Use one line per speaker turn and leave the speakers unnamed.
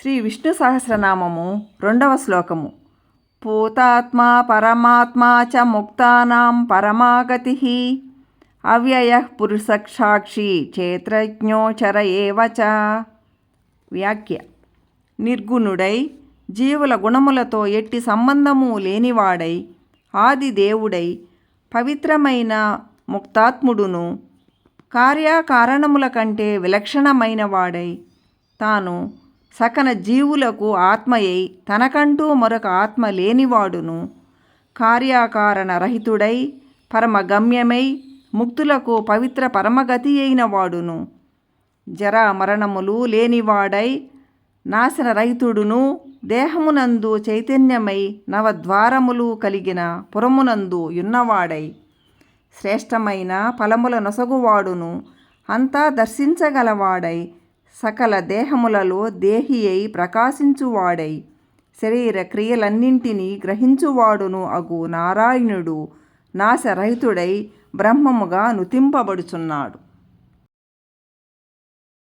శ్రీ విష్ణు సహస్రనామము రెండవ శ్లోకము. పూతాత్మా పరమాత్మా చ ముక్తానాం పరమాగతి. అవ్యయ పురుషసాక్షి క్షేత్రజ్ఞోచర ఏవచ వ్యాఖ్య. నిర్గుణుడై జీవుల గుణములతో ఎట్టి సంబంధము లేనివాడై ఆది దేవుడై పవిత్రమైన ముక్తాత్ముడును కార్యకారణముల కంటే విలక్షణమైన వాడై తాను సకల జీవులకు ఆత్మయై తనకంటూ మరొక ఆత్మ లేనివాడును. కార్యాకారణ రహితుడై పరమగమ్యమై ముక్తులకు పవిత్ర పరమగతి అయిన వాడును. జరా మరణములు లేనివాడై నాశనరహితుడును. దేహమునందు చైతన్యమై నవద్వారములు కలిగిన పురమునందు యున్నవాడై. శ్రేష్టమైన ఫలముల నొసగువాడును. అంతా దర్శించగలవాడై. సకల దేహములలో దేహి అయి ప్రకాశించువాడై శరీర క్రియలన్నింటినీ గ్రహించువాడును అగు నారాయణుడు నాశరహితుడై బ్రహ్మముగా నుతింపబడుచున్నాడు.